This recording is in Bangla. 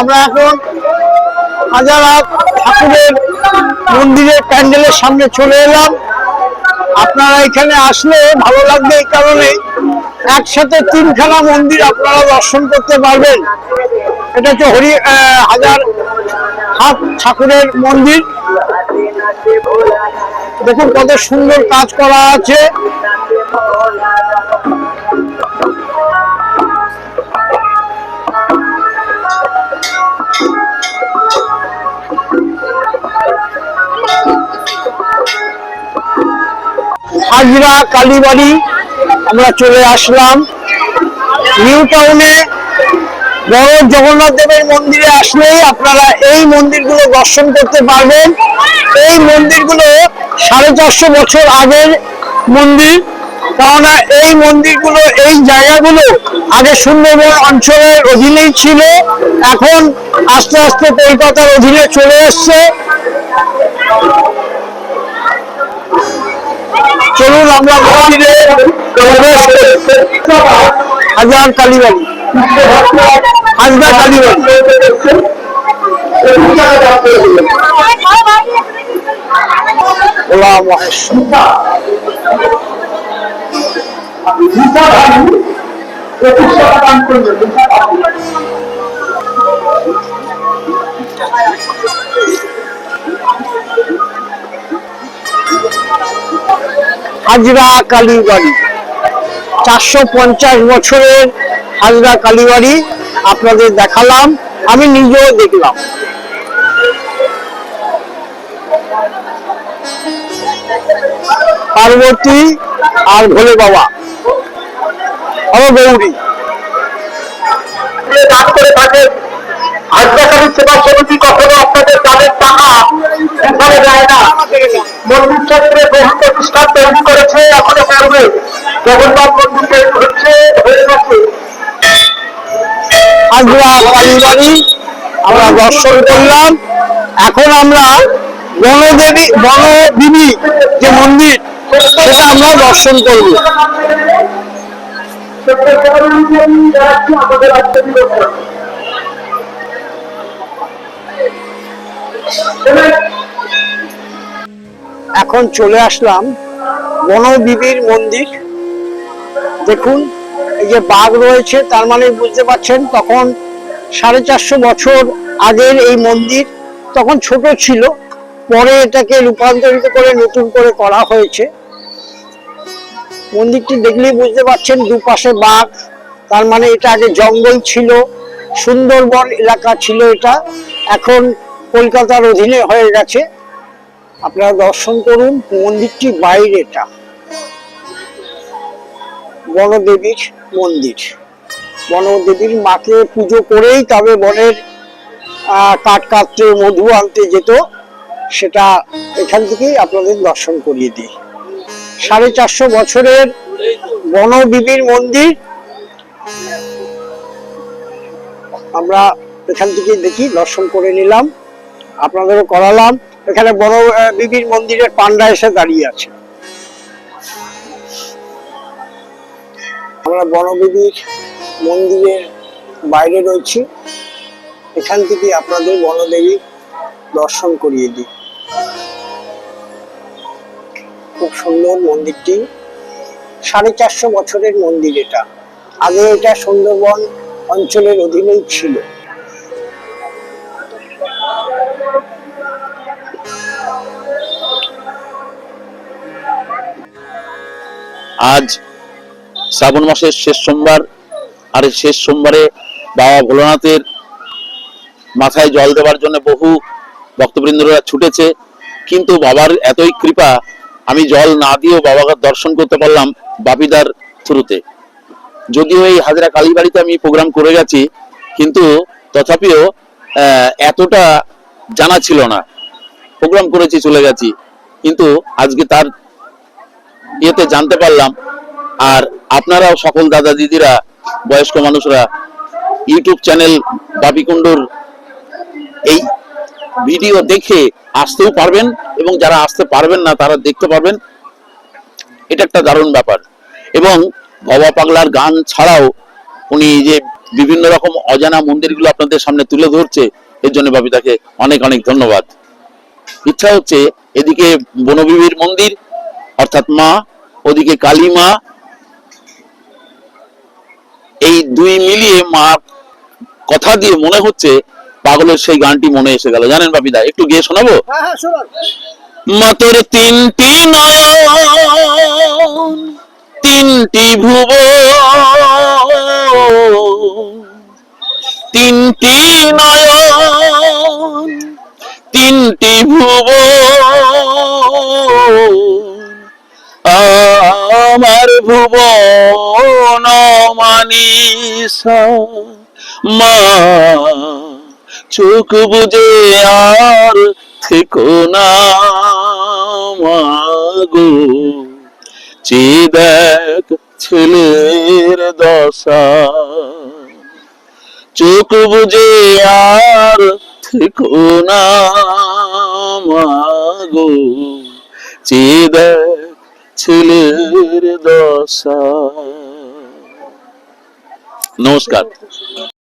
আমরা এখন হাজারহাট ঠাকুরের মন্দিরের প্যান্ডেলের সামনে চলে এলাম। আপনারা এখানে আসলে ভালো লাগবে এই কারণে একসাথে তিনখানা মন্দির আপনারা দর্শন করতে পারবেন। এটা হচ্ছে হরি হাজার হাত ঠাকুরের মন্দির। দেখুন কত সুন্দর কাজ করা আছে। হাজরা কালীবাড়ি, আমরা চলে আসলাম। নিউ টাউনে বড় জগন্নাথ দেবের মন্দিরে আসলেই আপনারা এই মন্দিরগুলো দর্শন করতে পারবেন। এই মন্দিরগুলো সাড়ে চারশো বছর আগের মন্দির। কেননা এই মন্দিরগুলো, এই জায়গাগুলো আগে সুন্দরবন অঞ্চলের অধীনেই ছিল। এখন আস্তে আস্তে কলকাতার অধীনে চলে এসছে। চলুন আমরা মন্দিরে। হাজার কালীবাড়ি হাজরা কালীবাড়ি ভোলা মহেশ্বর হাজরা কালীবাড়ি। চারশো পঞ্চাশ বছরের হাজরা কালীবাড়ি আপনাদের দেখালাম, আমি নিজেও দেখলাম। পার্বতী আর ভোলে বাবা। ও গৌরী করে থাকেন হাজরাকারী সেবা সমিতি কখনো আপনাদের দানের টাকা এখানে দেয় না। মন্দির ক্ষেত্রে বহু প্রতিষ্ঠান তৈরি করেছে এখনও করবে। জগন্নাথ মন্দির তৈরি হচ্ছে হয়ে গেছে। কালীবাড়ি আমরা দর্শন করলাম। এখন আমরা বনদেবী বনবিবি যে মন্দির সেটা আমরা দর্শন করব। আমাদের এখন চলে আসলাম বনবিবির মন্দির। দেখুন, এই যে বাঘ রয়েছে, তার মানে বুঝতে পারছেন, তখন সাড়ে চারশো বছর আগের এই মন্দির, তখন ছোট ছিল। পরে এটাকে রূপান্তরিত করে নতুন করে করা হয়েছে। মন্দিরটি দেখলেই বুঝতে পারছেন, দুপাশে বাঘ, তার মানে এটা আগে জঙ্গল ছিল, সুন্দরবন এলাকা ছিল এটা। এখন কলকাতার অধীনে হয়ে গেছে। আপনারা দর্শন করুন, মন্দিরটি বাইরেটা। বনদেবীর মন্দির। বনদেবীর মাকে পুজো করেই তবে বনের কাঠ কাটতে মধু আনতে যেত, সেটা এখান থেকেই আপনাদের দর্শন করিয়ে দিই। সাড়ে চারশো বছরের বনদেবীর মন্দির। আমরা এখান থেকে দেখি, দর্শন করে নিলাম। আপনাদেরও করালাম। এখানে বড় বিবির মন্দিরের পান্ডা এসে দাঁড়িয়ে আছে। আমরা বনবিবির মন্দিরের বাইরে রয়েছি। এখান থেকে আপনাদের বনদেবী দর্শন করিয়ে দিই। খুব সুন্দর মন্দিরটি। সাড়ে চারশো বছরের মন্দির এটা। আগে এটা সুন্দরবন অঞ্চলের অধীনেই ছিল। আজ শ্রাবণ মাসের শেষ সোমবার, আর শেষ সোমবারে বাবা ভোলানাথের মাথায় জল দেওয়ার জন্য বহু ভক্তবৃন্দরা ছুটেছে। কিন্তু বাবার এতই কৃপা, আমি জল না দিয়েও বাবাকে দর্শন করতে পারলাম বাপিদার থ্রুতে। যদিও এই হাজরা কালীবাড়িতে আমি প্রোগ্রাম করে গেছি, কিন্তু তথাপিও এতটা জানা ছিল না। প্রোগ্রাম করেছি, চলে গেছি। কিন্তু আজকে তার ইয়েতে জানতে পারলাম। আর আপনারাও সকল দাদা দিদিরা, বয়স্ক মানুষরা ইউটিউব চ্যানেল বাপিকুণ্ডুর এই ভিডিও দেখে আসতেও পারবেন এবং যারা আসতে পারবেন না, তারা দেখতে পারবেন। এটা একটা দারুণ ব্যাপার। এবং ভবা পাগলার গান ছাড়াও উনি যে বিভিন্ন রকম অজানা মন্দিরগুলো আপনাদের সামনে তুলে ধরছে, এর জন্য বাপিদাকে অনেক অনেক ধন্যবাদ। ইচ্ছা হচ্ছে এদিকে বনবিবির মন্দির অর্থাৎ মা ওদিকে কালী মা এই দুই মিলিয়ে মা কথা দিয়ে মনে হচ্ছে পাগলের সেই গানটি মনে এসে গেল। জানেন বাপিদা একটু গিয়ে শোনাবো? মাতর তিনটি নয়ন তিনটি ভুব তিনটি নয়ন তিনটি ভুব আমার ভুবন মানিসা। মা, চোখ বুঝে আর থেকো না মাগো চে দেখ ছেলের দশা। চোখ বুঝে আর থেকো না মাগো চে দেখ ছেলের দশা। নমস্কার।